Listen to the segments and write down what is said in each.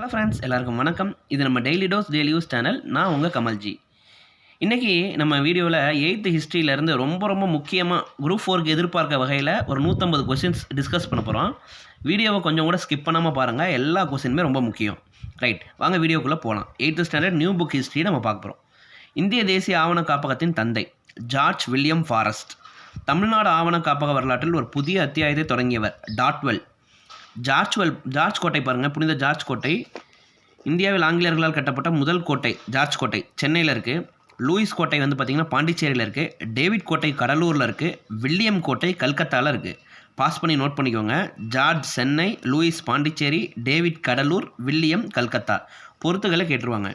Hello friends எல்லாருக்கும் வணக்கம். இது நம்ம daily dose daily use channel நான் உங்கள் கமல்ஜி. இன்றைக்கி நம்ம வீடியோவில் எயித்து ஹிஸ்ட்ரியிலேருந்து ரொம்ப ரொம்ப முக்கியமாக குரூப் ஃபோருக்கு எதிர்பார்க்க வகையில் ஒரு நூற்றம்பது கொஷின்ஸ் டிஸ்கஸ் பண்ண போகிறோம் வீடியோவை கொஞ்சம் கூட ஸ்கிப் பண்ணாமல் பாருங்கள் எல்லா கொஷினுமே ரொம்ப முக்கியம். ரைட் வாங்க வீடியோக்குள்ளே போகலாம் eighth standard new book history நம்ம பார்க்க போகிறோம் இந்திய தேசிய ஆவண காப்பகத்தின் தந்தை ஜார்ஜ் வில்லியம் ஃபாரஸ்ட். தமிழ்நாடு ஆவண காப்பக வரலாற்றில் ஒரு புதிய அத்தியாயத்தை தொடங்கியவர் டாட்வெல். ஜார்ஜ்வெல் ஜார்ஜ் கோட்டை பாருங்கள் புனித ஜார்ஜ் கோட்டை. இந்தியாவில் ஆங்கிலேயர்களால் கட்டப்பட்ட முதல் கோட்டை ஜார்ஜ் கோட்டை. சென்னையில் இருக்குது லூயிஸ் கோட்டை வந்து பார்த்திங்கன்னா பாண்டிச்சேரியில் இருக்குது டேவிட் கோட்டை கடலூரில் இருக்குது வில்லியம் கோட்டை கல்கத்தாவில் இருக்குது பாஸ் பண்ணி நோட் பண்ணிக்கோங்க. George Chennai Louis Pondicherry David Cuddalore William Calcutta. பொறுத்துகளை கேட்டுருவாங்க.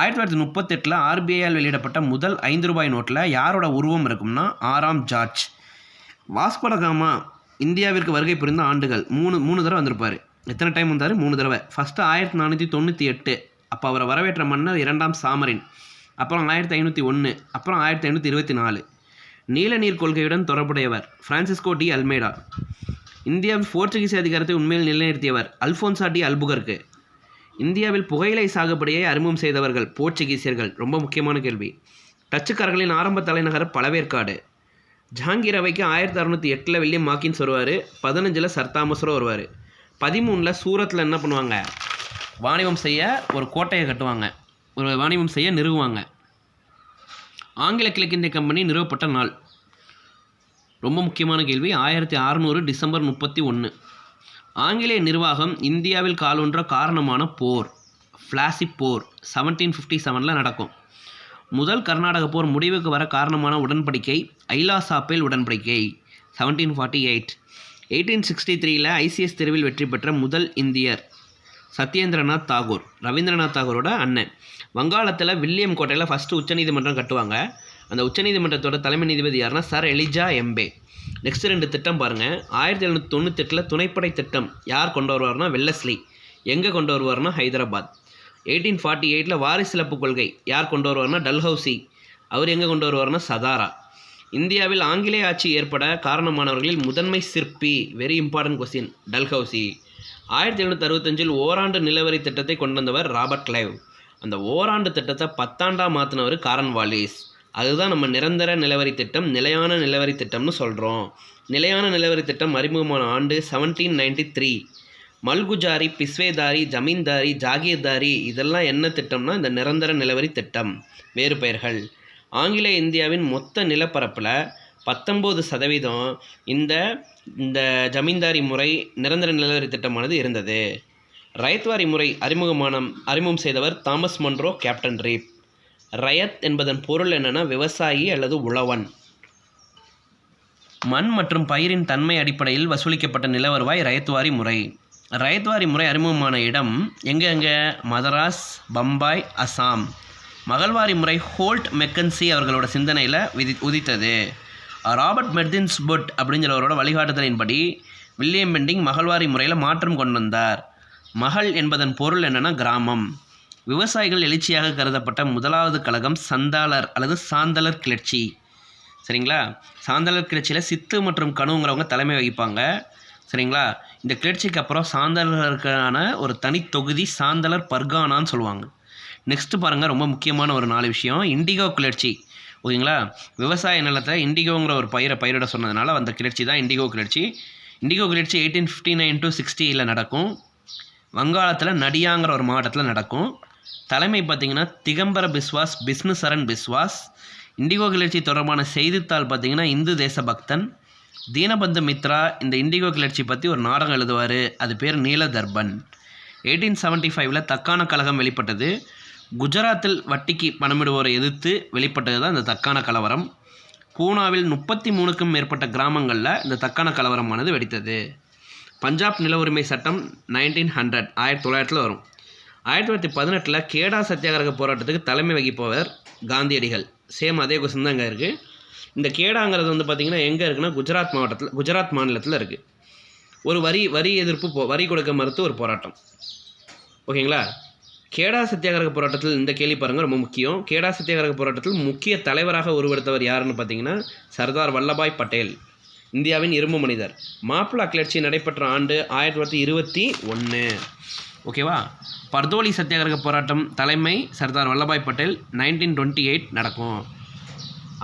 ஆயிரத்தி தொள்ளாயிரத்தி முப்பத்தெட்டில் ஆர்பிஐயால் வெளியிடப்பட்ட முதல் ஐந்து ரூபாய் நோட்டில் யாரோட உருவம் இருக்கும்னா ஆறாம் ஜார்ஜ். வாஸ்கோடகாமா இந்தியாவிற்கு வருகை புரிந்த ஆண்டுகள். மூணு மூணு தடவை வந்திருப்பார். எத்தனை டைம் வந்தார் மூணு தடவை. ஃபஸ்ட்டு ஆயிரத்தி நானூற்றி தொண்ணூற்றி எட்டு அப்போ அவரை வரவேற்ற மன்னர் இரண்டாம் சாமரின். அப்புறம் ஆயிரத்தி ஐநூற்றி ஒன்று அப்புறம் ஆயிரத்தி ஐநூற்றி இருபத்தி நாலு. நீல நீர் கொள்கையுடன் தொடர்புடையவர் பிரான்சிஸ்கோ டி அல்மேடா. இந்தியாவில் போர்ச்சுகீஸ் அதிகாரத்தை உண்மையில் நிலைநிறுத்தியவர் அல்ஃபோன்சா டி அல்புகர்க்கு. இந்தியாவில் புகையிலை சாகுபடியை அறிமுகம் செய்தவர்கள் போர்ச்சுகீசியர்கள். ரொம்ப முக்கியமான கேள்வி. டச்சுக்காரர்களின் ஆரம்ப தலைநகர் பழவேற்காடு ஜஹாங்கீர் அவைக்கு ஆயிரத்தி அறநூற்றி எட்டில் வில்லியம் மாக்கின்ஸ் வருவார் பதினஞ்சில் சர்தாமஸ்ரோ வருவார். பதிமூணில் சூரத்தில் என்ன பண்ணுவாங்க? வாணிபம் செய்ய ஒரு கோட்டையை கட்டுவாங்க. ஒரு வாணிபம் செய்ய நிறுவுவாங்க. ஆங்கில கிழக்கிந்திய கம்பெனி நிறுவப்பட்ட நாள். ரொம்ப முக்கியமான கேள்வி. ஆயிரத்தி அறநூறு டிசம்பர் முப்பத்தி ஒன்று ஆங்கிலேய நிர்வாகம் இந்தியாவில் காலொன்ற காரணமான போர் ஃப்ளாசிப் போர் செவன்டீன் ஃபிஃப்டி செவனில் நடக்கும். முதல் கர்நாடக போர் முடிவுக்கு வர காரணமான உடன்படிக்கை ஐலா சாப்பேல் உடன்படிக்கை seventeen forty eight eighteen sixty த்ரீல ஐசிஎஸ் தெருவில் வெற்றி பெற்ற முதல் இந்தியர் சத்யேந்திரநாத் தாகூர் ரவீந்திரநாத் தாகூரோட அண்ணன். வங்காளத்தில் வில்லியம் கோட்டையில் ஃபஸ்ட்டு உச்சநீதிமன்றம் கட்டுவாங்க. அந்த உச்சநீதிமன்றத்தோட தலைமை நீதிபதி யாருன்னா சர் எலிஜா எம்பே. நெக்ஸ்ட் ரெண்டு திட்டம் பாருங்கள் ஆயிரத்தி எழுநூற்றி தொண்ணூத்தெட்டில் துணைப்படை திட்டம் யார் கொண்டு வருவார்னா வெல்லஸ்லி. எங்கே கொண்டு வருவார்னா ஹைதராபாத். எயிட்டீன் ஃபார்ட்டி எயிட்டில் வாரிசிலப்பு கொள்கை யார் கொண்டு வருவார்னா டல்ஹவுசி. அவர் எங்கே கொண்டு வருவார்னா சதாரா. இந்தியாவில் ஆங்கிலேய ஆட்சி ஏற்பட காரணமானவர்களில் முதன்மை சிற்பி வெரி இம்பார்ட்டன்ட் கொஸ்டின் டல்ஹவுசி. ஆயிரத்தி எழுநூற்றி அறுபத்தஞ்சில் ஓராண்டு நிலவரி திட்டத்தை கொண்டு வந்தவர் ராபர்ட் கிளைவ். அந்த ஓராண்டு திட்டத்தை பத்தாண்டாக மாற்றினவர் காரன் வாலிஸ். அதுதான் நம்ம நிரந்தர நிலவரி திட்டம் நிலையான நிலவரி திட்டம்னு சொல்கிறோம் நிலையான நிலவரி திட்டம் அறிமுகமான ஆண்டு seventeen ninety three Malguzari Biswedari Zamindari Jagirdari இதெல்லாம் என்ன திட்டம்னா இந்த நிரந்தர நிலவரி திட்டம். வேறு பெயர்கள். ஆங்கில இந்தியாவின் மொத்த நிலப்பரப்பில் பத்தொம்போது சதவீதம் இந்த இந்த ஜமீன்தாரி முறை நிரந்தர நிலவரி திட்டமானது இருந்தது. ரயத்வாரி முறை அறிமுகமான அறிமுகம் செய்தவர் தாமஸ் மன்ரோ கேப்டன் ரீப். ரயத் என்பதன் பொருள் என்னென்னா விவசாயி அல்லது உழவன். மண் மற்றும் பயிரின் தன்மை அடிப்படையில் வசூலிக்கப்பட்ட நிலவருவாய் ரயத்துவாரி முறை. ரயத்வாரி முறை அறிமுகமான இடம் எங்கெங்கே எங்கே? மதராஸ் பம்பாய் அசாம். மகள்வாரி முறை ஹோல்ட் மெக்கன்சி அவர்களோட சிந்தனையில் விதி உதித்தது. ராபர்ட் மெர்தின்ஸ்புட் அப்படிங்கிறவரோட வழிகாட்டுதலின்படி வில்லியம் பெண்டிங் மகள்வாரி முறையில் மாற்றம் கொண்டு வந்தார். மகள் என்பதன் பொருள் என்னென்னா கிராமம். விவசாயிகள் எழுச்சியாக கருதப்பட்ட முதலாவது கழகம் சந்தாளர் அல்லது சாந்தலர் கிளர்ச்சி. சரிங்களா? சாந்தலர் கிளர்ச்சியில் சித்து மற்றும் கணுங்கிறவங்க தலைமை வகிப்பாங்க. சரிங்களா? இந்த கிளர்ச்சிக்கு அப்புறம் சாந்தலருக்கான ஒரு தனித்தொகுதி சாந்தலர் பர்கானான்னு சொல்லுவாங்க. நெக்ஸ்ட்டு பாருங்கள் ரொம்ப முக்கியமான ஒரு நாலு விஷயம். இண்டிகோ கிளர்ச்சி. ஓகேங்களா? விவசாய நிலத்தை இண்டிகோங்கிற ஒரு பயிரை பயிரிட சொன்னதுனால அந்த கிளர்ச்சி தான் இண்டிகோ கிளர்ச்சி. இண்டிகோ கிளர்ச்சி எயிட்டீன் ஃபிஃப்டி நைன் டு சிக்ஸ்டியில் நடக்கும். வங்காளத்தில் நடியாங்கிற ஒரு மாவட்டத்தில் நடக்கும். தலைமை பார்த்திங்கன்னா திகம்பர பிஸ்வாஸ் பிஸ்னுசரன் பிஸ்வாஸ். இண்டிகோ கிளர்ச்சி தொடர்பான செய்தித்தாள் பார்த்திங்கன்னா இந்து தேசபக்தன். தீனபந்து மித்ரா இந்த இண்டிகோ கிளர்ச்சி பற்றி ஒரு நாடகம் எழுதுவார். அது பேர் நீலதர்பன். எயிட்டீன் செவன்ட்டி ஃபைவ்ல தக்கான கழகம் வெளிப்பட்டது. குஜராத்தில் வட்டிக்கு பணமிடுவோரை எதிர்த்து வெளிப்பட்டது தான் இந்த தக்கான கலவரம். பூனாவில் முப்பத்தி மூணுக்கும் மேற்பட்ட கிராமங்களில் இந்த தக்கான கலவரமானது வெடித்தது. பஞ்சாப் நில உரிமை சட்டம் நைன்டீன் ஹண்ட்ரட் ஆயிரத்தி தொள்ளாயிரத்தில் வரும். ஆயிரத்தி தொள்ளாயிரத்தி பதினெட்டில் கேடா சத்தியாகிரக போராட்டத்துக்கு தலைமை வகிப்பவர் காந்தியடிகள். சேம் அதே கொஸ்டின் தான் இங்கே இருக்குது இந்த கேடாங்கிறது வந்து பார்த்திங்கன்னா எங்கே இருக்குன்னா குஜராத் மாவட்டத்தில் குஜராத் மாநிலத்தில் இருக்குது ஒரு வரி வரி எதிர்ப்பு போ வரி கொடுக்க மறுத்து ஒரு போராட்டம். ஓகேங்களா? கேடா சத்தியாகிரக போராட்டத்தில் இந்த கேள்வி பாருங்கள் ரொம்ப முக்கியம். கேடா சத்தியாகிரக போராட்டத்தில் முக்கிய தலைவராக உருவெடுத்தவர் யாருன்னு பார்த்தீங்கன்னா சர்தார் வல்லபாய் பட்டேல் இந்தியாவின் இரும்பு மனிதர். மாப்பிளா கிளர்ச்சி நடைபெற்ற ஆண்டு ஆயிரத்தி தொள்ளாயிரத்தி இருபத்தி ஒன்று ஓகேவா? பர்தோலி சத்தியாகிரக போராட்டம் தலைமை Sardar Vallabhbhai Patel nineteen twenty eight நடக்கும்.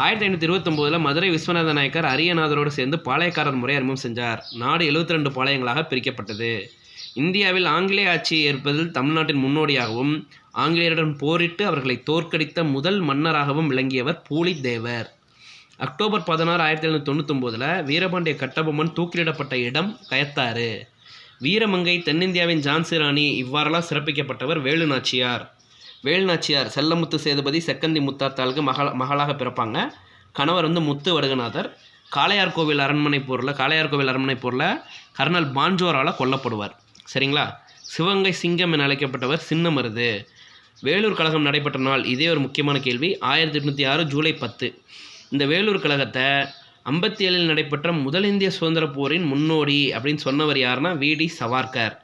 ஆயிரத்தி ஐநூற்றி இருபத்தொம்போதில் மதுரை விஸ்வநாத நாயக்கர் அரியநாதரோடு சேர்ந்து பாளையக்காரர் முறை அறிமுகம் செஞ்சார். நாடு 72 ரெண்டு பாளையங்களாக பிரிக்கப்பட்டது. இந்தியாவில் ஆங்கிலேய ஆட்சியை ஏற்பதில் தமிழ்நாட்டின் முன்னோடியாகவும் ஆங்கிலேயருடன் போரிட்டு அவர்களை தோற்கடித்த முதல் மன்னராகவும் விளங்கியவர் பூலித்தேவர் அக்டோபர் பதினாறு ஆயிரத்தி எழுநூற்றி தொண்ணூத்தொம்போதில் வீரபாண்டிய கட்டபொம்மன் தூக்கிலிடப்பட்ட இடம் கயத்தாறு. வீரமங்கை தென்னிந்தியாவின் ஜான்சி ராணி இவ்வாறெல்லாம் சிறப்பிக்கப்பட்டவர் வேலு நாச்சியார் வேல்நாச்சியார் செல்லமுத்து சேதுபதி செக்கந்தி முத்தாத்தாளுக்கு மகள மகளாக பிறப்பாங்க. கணவர் வந்து முத்து வடுகநாதர். காளையார் கோவில் அரண்மனை போரில் காளையார் கோவில் அரண்மனை போரில் கர்னல் பாஞ்சோரால் கொல்லப்படுவார். சரிங்களா? சிவகங்கை சிங்கம் என அழைக்கப்பட்டவர் சின்னமருது. வேலூர் கழகம் நடைபெற்ற நாள் இதே ஒரு முக்கியமான கேள்வி. ஆயிரத்தி எட்நூற்றி ஆறு ஜூலை பத்து. இந்த வேலூர் கழகத்தை ஐம்பத்தி ஏழில் நடைபெற்ற முதல் இந்திய சுதந்திர போரின் முன்னோடி அப்படின்னு சொன்னவர் யாருன்னா விடி சவார்கர்.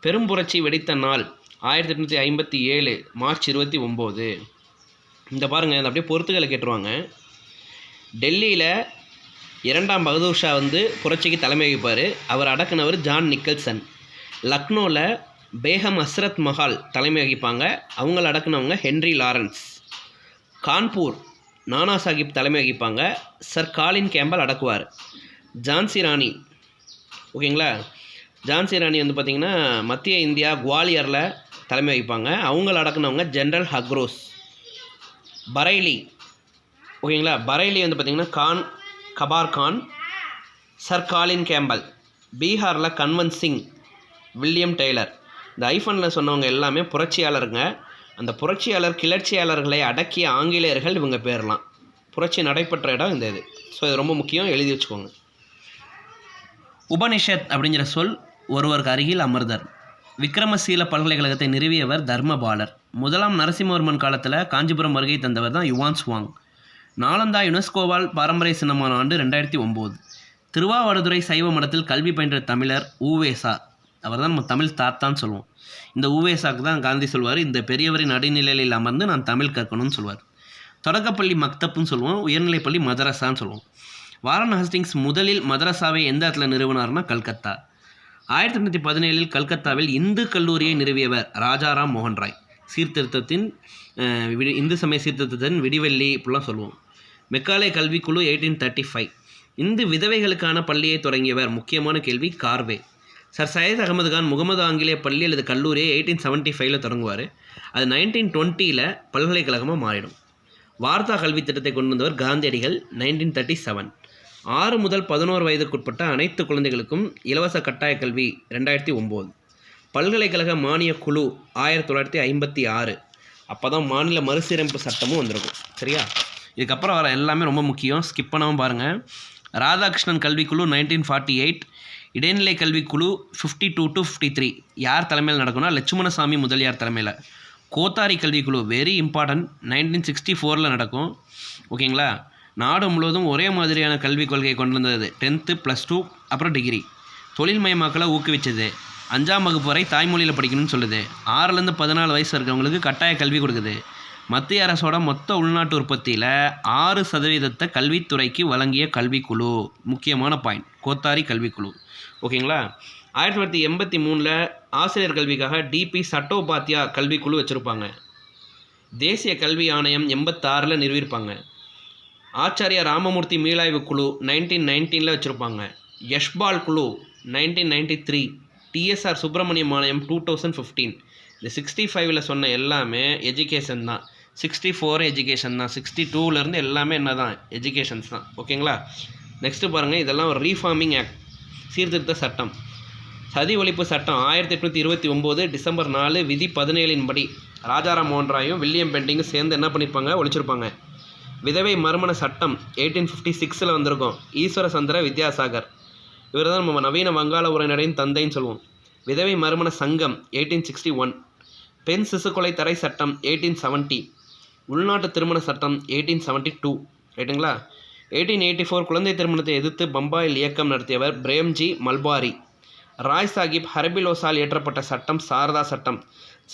பெரும் புரட்சி வெடித்த நாள். ஆயிரத்தி எட்நூற்றி ஐம்பத்தி ஏழு மார்ச் இருபத்தி ஒம்பது. இந்த பாருங்கள் இந்த அப்படியே பொறுத்துக்களை கேட்டுருவாங்க. டெல்லியில் இரண்டாம் பகதூர் ஷா வந்து புரட்சிக்கு தலைமை வகிப்பார். அவர் அடக்குனவர் ஜான் நிக்கல்சன். லக்னோவில் பேகம் அஸ்ரத் மஹால் தலைமை வகிப்பாங்க. அவங்கள அடக்குனவங்க ஹென்ரி லாரன்ஸ். கான்பூர் நானா சாஹிப் தலைமை வகிப்பாங்க. சர் காலின் கேம்பல் அடக்குவார். ஜான்சி ராணி ஓகேங்களா? ஜான்சி ராணி வந்து பார்த்திங்கன்னா மத்திய இந்தியா குவாலியரில் தலைமை வகிப்பாங்க. அவங்கள அடக்குனவங்க ஜென்ரல் ஹக்ரோஸ் பரைலி. ஓகேங்களா? பரைலி வந்து பார்த்திங்கன்னா கான் கபார் கான் சர் காலின் கேம்பல் பீகாரில் கன்வன் சிங் வில்லியம் டெய்லர். இந்த ஐஃபனில் சொன்னவங்க எல்லாமே புரட்சியாளருங்க. அந்த புரட்சியாளர் கிளர்ச்சியாளர்களை அடக்கிய ஆங்கிலேயர்கள் இவங்க பேர்லாம். புரட்சி நடைபெற்ற இடம் இந்த இது. ஸோ இது ரொம்ப முக்கியம். எழுதி வச்சுக்கோங்க. உபனிஷத் அப்படிங்கிற சொல் ஒருவருக்கு அருகில் அமர்தர் விக்ரமசீல பல்கலைக்கழகத்தை நிறுவியவர் தர்மபாலர். முதலாம் நரசிம்மவர்மன் காலத்தில் காஞ்சிபுரம் வருகை தந்தவர் தான் யுவான் சுவாங். நாலந்தா யுனெஸ்கோவால் பாரம்பரிய சின்னமான ஆண்டு ரெண்டாயிரத்தி ஒம்பது. திருவாவடுதுறை சைவ மடத்தில் கல்வி பயின்ற தமிழர் ஊவேசா. அவர் தான் நம்ம தமிழ் தாத்தான்னு சொல்லுவோம். இந்த ஊவேசாக்கு தான் காந்தி சொல்வார் இந்த பெரியவரின் நடுநிலையில் அமர்ந்து நான் தமிழ் கற்கணும்னு சொல்வார். தொடக்கப்பள்ளி மக்தப்புன்னு சொல்லுவோம் உயர்நிலைப்பள்ளி மதரசான்னு சொல்லுவோம். வாரன் ஹஸ்டிங்ஸ் முதலில் மதரசாவை எந்த இடத்துல நிறுவனார்னா கல்கத்தா. ஆயிரத்தி தொள்ளாயிரத்தி பதினேழில் கல்கத்தாவில் இந்து கல்லூரியை நிறுவியவர் ராஜாராம் மோகன் ராய் சீர்திருத்தத்தின் இந்து சமய சீர்திருத்தத்தின் விடிவெள்ளி இப்படிலாம் சொல்லுவோம். மெக்காலே கல்விக்குழு எயிட்டீன் தேர்ட்டி ஃபைவ். இந்து விதவைகளுக்கான பள்ளியை தொடங்கியவர் முக்கியமான கேள்வி கார்வே. சர் சையத் அகமது கான் முகமது ஆங்கிலேய பள்ளி அல்லது கல்லூரியை எயிட்டீன் செவன்ட்டி ஃபைவ்ல தொடங்குவார். அது நைன்டீன் டுவெண்ட்டியில் பல்கலைக்கழகமாக மாறிடும். வார்த்தா கல்வி திட்டத்தை கொண்டு வந்தவர் காந்தியடிகள் நைன்டீன் தேர்ட்டி செவன். ஆறு முதல் பதினோரு வயதுக்குட்பட்ட அனைத்து குழந்தைகளுக்கும் இலவச கட்டாய கல்வி ரெண்டாயிரத்தி ஒம்பது. பல்கலைக்கழக மானியக் குழு ஆயிரத்தி தொள்ளாயிரத்தி ஐம்பத்தி ஆறு. அப்போ தான் மாநில மறுசீரமைப்பு சட்டமும் வந்திருக்கும். சரியா? இதுக்கப்புறம் வர எல்லாமே ரொம்ப முக்கியம். ஸ்கிப் பண்ணாமல் பாருங்கள் ராதாகிருஷ்ணன் கல்விக்குழு நைன்டீன் ஃபார்ட்டி எயிட் இடைநிலை கல்விக்குழு fifty two to fifty three யார் தலைமையில் நடக்கும்னா லட்சுமணசாமி முதலியார் தலைமையில். கோத்தாரி கல்விக்குழு வெரி இம்பார்ட்டன்ட் நைன்டீன் சிக்ஸ்டி ஃபோரில் நடக்கும். ஓகேங்களா? நாடு முழுவதும் ஒரே மாதிரியான கல்விக் கொள்கையை கொண்டு வந்தது டென்த்து ப்ளஸ் டூ அப்புறம் டிகிரி தொழில்மயமாக்கலை ஊக்குவிச்சது. அஞ்சாம் வகுப்பு வரை தாய்மொழியில் படிக்கணும்னு சொல்லுது. ஆறுலேருந்து பதினாலு வயசு இருக்கிறவங்களுக்கு கட்டாய கல்வி கொடுக்குது. மத்திய அரசோட மொத்த உள்நாட்டு உற்பத்தியில் ஆறு சதவீதத்தை கல்வித்துறைக்கு வழங்கிய கல்விக்குழு. முக்கியமான பாயிண்ட் கோத்தாரி கல்விக்குழு. ஓகேங்களா? ஆயிரத்தி தொள்ளாயிரத்தி எண்பத்தி மூணில் ஆசிரியர் கல்விக்காக டிபி சட்டோபாத்தியா கல்விக்குழு வச்சுருப்பாங்க. தேசிய கல்வி ஆணையம் எண்பத்தாறில் நிறுவியிருப்பாங்க. ஆச்சாரிய ராமமூர்த்தி மீளாய்வு குழு நைன்டீன் நைன்டீனில் வச்சுருப்பாங்க. யஷ்பால் குழு nineteen ninety three TSR Subramaniam ஆணையம் டூ தௌசண்ட் ஃபிஃப்டீன் இந்த சிக்ஸ்டி ஃபைவ்ல சொன்ன எல்லாமே எஜுகேஷன் தான். சிக்ஸ்டி ஃபோர் எஜுகேஷன் தான் சிக்ஸ்டி டூலேருந்து எல்லாமே என்ன தான் எஜுகேஷன்ஸ் தான். ஓகேங்களா? நெக்ஸ்ட்டு பாருங்கள் இதெல்லாம் ஒரு ரீஃபார்மிங் ஆக்ட் சீர்திருத்த சட்டம். சதி ஒழிப்பு சட்டம் ஆயிரத்தி எட்நூற்றி இருபத்தி ஒம்பது டிசம்பர் நாலு விதி பதினேழின் படி. ராஜாராம் மோகன் ராயும் வில்லியம் பெண்டிங்கும் சேர்ந்து என்ன பண்ணியிருப்பாங்க ஒழிச்சிருப்பாங்க. விதவை மறுமண சட்டம் எயிட்டீன் ஃபிஃப்டி சிக்ஸில் வந்திருக்கும். ஈஸ்வர சந்திர வித்யாசாகர். இவர் தான் நம்ம நவீன வங்காள உரைநடையின் தந்தைன்னு சொல்லுவோம். விதவை மறுமண சங்கம் எயிட்டீன் சிக்ஸ்டி ஒன் பெண் சிசுக்கொலை தடை சட்டம் எயிட்டீன் செவன்ட்டி உள்நாட்டு திருமண சட்டம் எயிட்டீன் செவன்ட்டி டூ ரைட்டுங்களா எயிட்டீன் எயிட்டி ஃபோர் குழந்தை திருமணத்தை எதிர்த்து பம்பாயில் இயக்கம் நடத்தியவர் பிரேம்ஜி மல்பாரி ராய் சாஹிப் ஹரபிலோசால் இயற்றப்பட்ட சட்டம் சாரதா சட்டம்.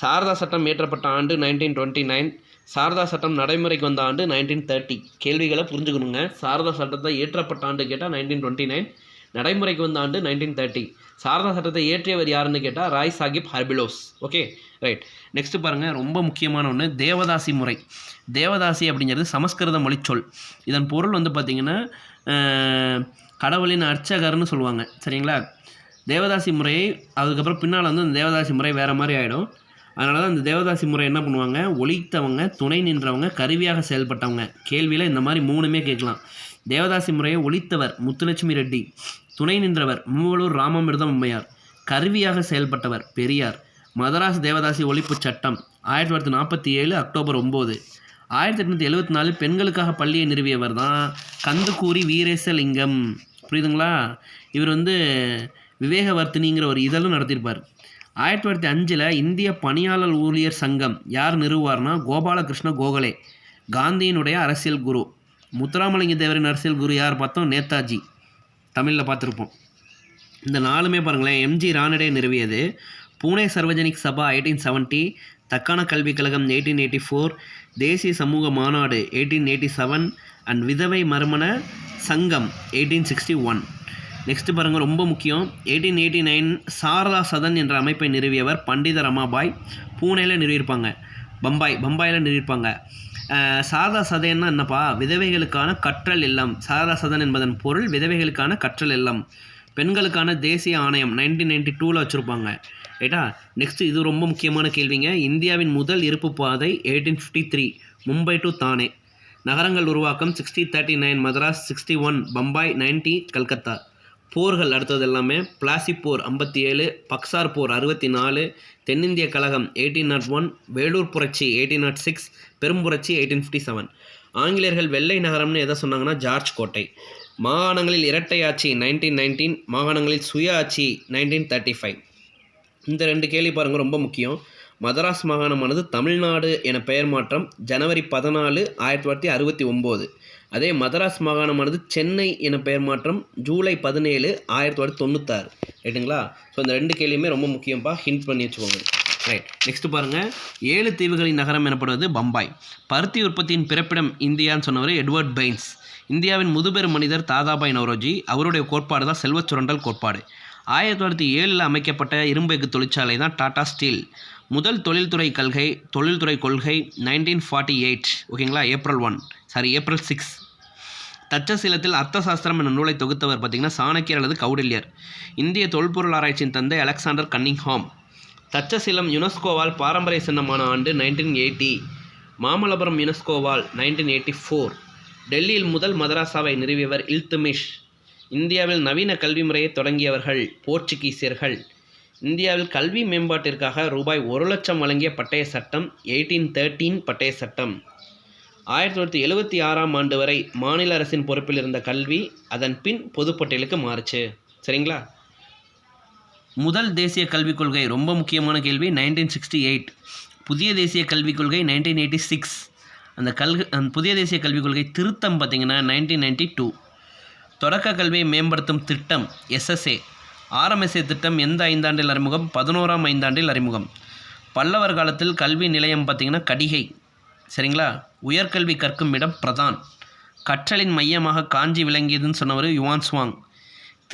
சாரதா சட்டம் இயற்றப்பட்ட ஆண்டு நைன்டீன் டுவெண்ட்டி நைன் சாரதா சட்டம் நடைமுறைக்கு வந்த ஆண்டு நைன்டீன் தேர்ட்டி கேள்விகளை புரிஞ்சுக்கணுங்க. சாரதா சட்டத்தை ஏற்றப்பட்ட ஆண்டு கேட்டால் நைன்டீன் டுவெண்ட்டி நைன் நடைமுறைக்கு வந்த ஆண்டு நைன்டீன் தேர்ட்டி சாரதா சட்டத்தை ஏற்றியவர் யாருன்னு கேட்டால் Rai Sahib Harbilas. Okay right next பாருங்கள் ரொம்ப முக்கியமான ஒன்று தேவதாசி முறை. தேவதாசி அப்படிங்கிறது சமஸ்கிருத மொழிச்சொல். இதன் பொருள் வந்து பார்த்திங்கன்னா கடவுளின் அர்ச்சகர்னு சொல்லுவாங்க. சரிங்களா? தேவதாசி முறையை அதுக்கப்புறம் பின்னால் வந்து அந்த தேவதாசி முறை வேறு மாதிரி ஆகிடும் அதனால தான் இந்த தேவதாசி முறை என்ன பண்ணுவாங்க? ஒழித்தவங்க துணை நின்றவங்க கருவியாக செயல்பட்டவங்க. கேள்வியில் இந்த மாதிரி மூணுமே கேட்கலாம். தேவதாசி முறையை ஒழித்தவர் முத்துலட்சுமி ரெட்டி துணை நின்றவர் மூவலூர் ராமமிர்தம் அம்மையார் கருவியாக செயல்பட்டவர் பெரியார். மதராஸ் தேவதாசி ஒழிப்பு சட்டம் ஆயிரத்தி தொள்ளாயிரத்தி நாற்பத்தி ஏழு அக்டோபர் ஒம்பது ஆயிரத்தி எட்நூற்றி எழுபத்தி நாலு பெண்களுக்காக பள்ளியை நிறுவியவர் தான் கந்துக்கூரி வீரேசலிங்கம். புரியுதுங்களா? இவர் வந்து விவேகவர்த்தினிங்கிற ஒரு இதழும் நடத்தியிருப்பார். ஆயிரத்தி தொள்ளாயிரத்தி அஞ்சில் இந்திய பணியாளர் ஊழியர் சங்கம் யார் நிறுவார்னா கோபாலகிருஷ்ண கோகலே காந்தியினுடைய அரசியல் குரு. முத்துராமலிங்க தேவரின் அரசியல் குரு யார் பார்த்தோம்? நேதாஜி. தமிழில் பார்த்துருப்போம். இந்த நாலுமே பாருங்களேன் எம்ஜி ரானடே நிறுவியது. பூனே சர்வஜனிக் சபா எயிட்டீன் செவன்ட்டி தக்கான கல்விக் கழகம் எயிட்டீன் எயிட்டி ஃபோர் தேசிய சமூக மாநாடு எயிட்டீன் எயிட்டி செவன் அண்ட் விதவை மறுமண சங்கம் எயிட்டீன் சிக்ஸ்டி ஒன். நெக்ஸ்ட் பாருங்கள் ரொம்ப முக்கியம். Eighteen eighty nine Sharada Sadan என்ற அமைப்பை நிறுவியவர் பண்டித ரமாபாய் பூனேல நிறுவியிருப்பாங்க. பம்பாய் பம்பாயில் நிறுவியிருப்பாங்க. சாரதா சதன்னா என்னப்பா? விதவைகளுக்கான கற்றல் இல்லம். சாரதா சதன் என்பதன் பொருள் விதவைகளுக்கான கற்றல் இல்லம். பெண்களுக்கான தேசிய ஆணையம் நைன்டீன் நைன்டி டூவில் வச்சுருப்பாங்க. ரைட்டா? நெக்ஸ்ட் இது ரொம்ப முக்கியமான கேள்விங்க. இந்தியாவின் முதல் இருப்பு பாதை eighteen fifty three Mumbai to Thane. நகரங்கள் உருவாக்கம் sixty thirty nine Madras sixty one Bombay ninety Calcutta. போர்கள் அடுத்தது எல்லாமே. பிளாசி போர் ஐம்பத்தி ஏழு பக்சார் போர் அறுபத்தி நாலு தென்னிந்திய கழகம் எயிட்டீன் நாட் ஒன் வேலூர் புரட்சி எயிட்டீன் நாட் சிக்ஸ் பெரும்புரட்சி எயிட்டீன் ஃபிஃப்டி செவன் ஆங்கிலேயர்கள் வெள்ளை நகரம்னு எதை சொன்னாங்கன்னா ஜார்ஜ் கோட்டை. மாகாணங்களில் இரட்டை ஆட்சி நைன்டீன் நைன்டீன் மாகாணங்களில் சுய ஆட்சி நைன்டீன் தேர்ட்டி ஃபைவ் இந்த ரெண்டு கேள்வி பாருங்கள் ரொம்ப முக்கியம். மதராஸ் மாகாணமானது தமிழ்நாடு என பெயர் மாற்றம் ஜனவரி பதினாலு ஆயிரத்தி தொள்ளாயிரத்தி அறுபத்தி ஒம்பது. அதே மதராஸ் மாகாணமானது சென்னை என பெயர் மாற்றம் ஜூலை பதினேழு ஆயிரத்தி தொள்ளாயிரத்தி தொண்ணூத்தாறு. ரைட்டுங்களா ஸோ இந்த ரெண்டு கேள்வியுமே ரொம்ப முக்கியமாக ஹிண்ட் பண்ணி வச்சுக்கோங்க. ரைட் நெக்ஸ்ட் பாருங்கள் ஏழு தீவுகளின் நகரம் எனப்படுவது பம்பாய். பருத்தி உற்பத்தியின் பிறப்பிடம் இந்தியான்னு சொன்னவர் எட்வர்ட் பெயின்ஸ். இந்தியாவின் முதுபெரும் மனிதர் தாதாபாய் நவரோஜி. அவருடைய கோட்பாடு தான் செல்வச் சுரண்டல் கோட்பாடு. ஆயிரத்தி தொள்ளாயிரத்தி ஏழில் அமைக்கப்பட்ட இரும்பு எஃகு தொழிற்சாலை தான் டாடா ஸ்டீல். முதல் தொழில்துறை கல்கை தொழில்துறை கொள்கை நைன்டீன் ஃபார்ட்டி எயிட் ஓகேங்களா April one sorry April six தச்சசீலத்தில் Arthashastra என்ற நூலை தொகுத்தவர் பார்த்திங்கன்னா சாணக்கியர் அல்லது கௌடில்யர். இந்திய தொல்பொருள் ஆராய்ச்சியின் தந்தை அலெக்சாண்டர் கன்னிங்ஹாம். தச்சசீலம் யுனெஸ்கோவால் பாரம்பரிய சின்னமான ஆண்டு நைன்டீன் எயிட்டி மாமல்லபுரம் யுனெஸ்கோவால் நைன்டீன் எயிட்டி ஃபோர். டெல்லியில் முதல் மதராசாவை நிறுவியவர் இல்துமிஷ். இந்தியாவில் நவீன கல்வி முறையை தொடங்கியவர்கள் போர்ச்சுகீசியர்கள். இந்தியாவில் கல்வி மேம்பாட்டிற்காக ரூபாய் ஒரு லட்சம் வழங்கிய பட்டய சட்டம் எயிட்டீன் தேர்ட்டீன் பட்டய சட்டம். ஆயிரத்தி தொள்ளாயிரத்தி எழுபத்தி ஆறாம் ஆண்டு வரை மாநில அரசின் பொறுப்பில் இருந்த கல்வி அதன் பின் பொதுப்பட்டியலுக்கு மாறுச்சு. சரிங்களா? முதல் தேசிய கல்விக் கொள்கை ரொம்ப முக்கியமான கேள்வி நைன்டீன் சிக்ஸ்டி எயிட் புதிய தேசிய கல்விக் கொள்கை நைன்டீன் எயிட்டி சிக்ஸ் அந்த கல்வி அந்த புதிய தேசிய கல்விக் கொள்கை திருத்தம் பார்த்திங்கன்னா நைன்டீன் நைன்டி டூ தொடக்க கல்வியை மேம்படுத்தும் திட்டம் எஸ்எஸ்ஏ ஆர்எம்எஸ்ஏ திட்டம் எந்த ஐந்தாண்டில் அறிமுகம்? பதினோராம் ஐந்தாண்டில் அறிமுகம். பல்லவர் காலத்தில் கல்வி நிலையம் பார்த்திங்கன்னா கடிகை. சரிங்களா? உயர்கல்வி கற்கும் இடம் பிரதான். கற்றலின் மையமாக காஞ்சி விளங்கியதுன்னு சொன்னவர் யுவான் சுவாங்.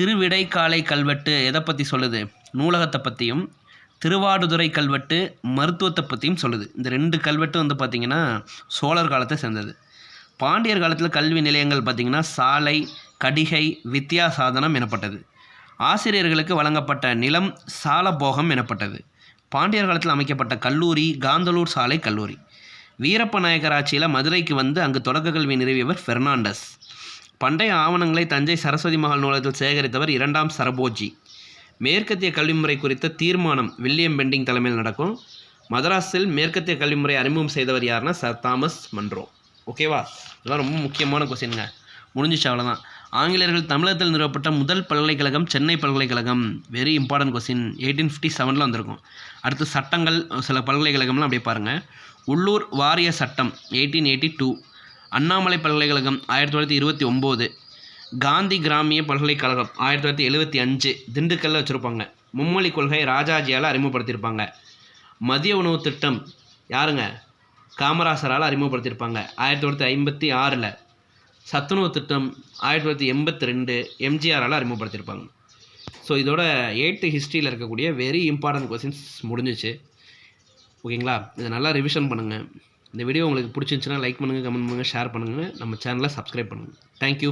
திருவிடைக்காலை கல்வெட்டு எதை பற்றி சொல்லுது? நூலகத்தை பற்றியும் திருவாடுதுறை கல்வெட்டு மருத்துவத்தை பற்றியும் சொல்லுது. இந்த ரெண்டு கல்வெட்டு வந்து பார்த்திங்கன்னா சோழர் காலத்தை சேர்ந்தது. பாண்டியர் காலத்தில் கல்வி நிலையங்கள் பார்த்திங்கன்னா சாலை கடிகை வித்யா சாதனம் எனப்பட்டது. ஆசிரியர்களுக்கு வழங்கப்பட்ட நிலம் சாலபோகம் எனப்பட்டது. பாண்டியர் காலத்தில் அமைக்கப்பட்ட கல்லூரி காந்தலூர் சாலை கல்லூரி. வீரப்ப நாயக்கர் ஆட்சியில் மதுரைக்கு வந்து அங்கு தொடக்க கல்வி நிறுவியவர் பெர்னாண்டஸ். பண்டைய ஆவணங்களை தஞ்சை சரஸ்வதி மகால் நூலகத்தில் சேகரித்தவர் இரண்டாம் சரபோஜி. மேற்கத்திய கல்விமுறை குறித்த தீர்மானம் வில்லியம் பெண்டிங் தலைமையில் நடக்கும். மதராஸில் மேற்கத்திய கல்விமுறை அறிமுகம் செய்தவர் யாருன்னா சர் தாமஸ் மன்றோ. ஓகேவா இதெல்லாம் ரொம்ப முக்கியமான கொஸ்டின்ங்க முடிஞ்சிச்சு அவ்வளோதான் ஆங்கிலேயர்கள் தமிழகத்தில் நிறுவப்பட்ட முதல் பல்கலைக்கழகம் சென்னை பல்கலைக்கழகம். Very important question eighteen fifty செவனில் வந்திருக்கும். அடுத்து சட்டங்கள் சில பல்கலைக்கழகம்லாம் அப்படியே பாருங்கள் உள்ளூர் வாரிய சட்டம் எயிட்டீன் எயிட்டி டூ அண்ணாமலை பல்கலைக்கழகம் ஆயிரத்தி தொள்ளாயிரத்தி இருபத்தி ஒம்பது காந்தி கிராமிய பல்கலைக்கழகம் ஆயிரத்தி தொள்ளாயிரத்தி எழுபத்தி அஞ்சு திண்டுக்கல்ல வச்சுருப்பாங்க. மும்மொழி கொள்கை ராஜாஜியால் அறிமுகப்படுத்தியிருப்பாங்க. மதிய உணவு திட்டம் யாருங்க? காமராசரால் அறிமுகப்படுத்தியிருப்பாங்க. ஆயிரத்தி தொள்ளாயிரத்தி ஐம்பத்தி ஆறில். சத்துணவு திட்டம் ஆயிரத்தி தொள்ளாயிரத்தி எண்பத்தி ரெண்டு எம்ஜிஆரால் அறிமுகப்படுத்தியிருப்பாங்க. ஸோ இதோட எயித்து ஹிஸ்ட்ரியில் இருக்கக்கூடிய வெரி இம்பார்ட்டன்ட் கொஸ்டின்ஸ் முடிஞ்சிச்சு. ஓகேங்களா? இதை நல்லா ரிவிஷன் பண்ணுங்கள் இந்த வீடியோ உங்களுக்கு பிடிச்சிருந்துச்சுன்னா லைக் பண்ணுங்கள் கமெண்ட் பண்ணுங்கள் ஷேர் பண்ணுங்கள் நம்ம சேனலை சப்ஸ்கிரைப் பண்ணுங்கள் தேங்க்யூ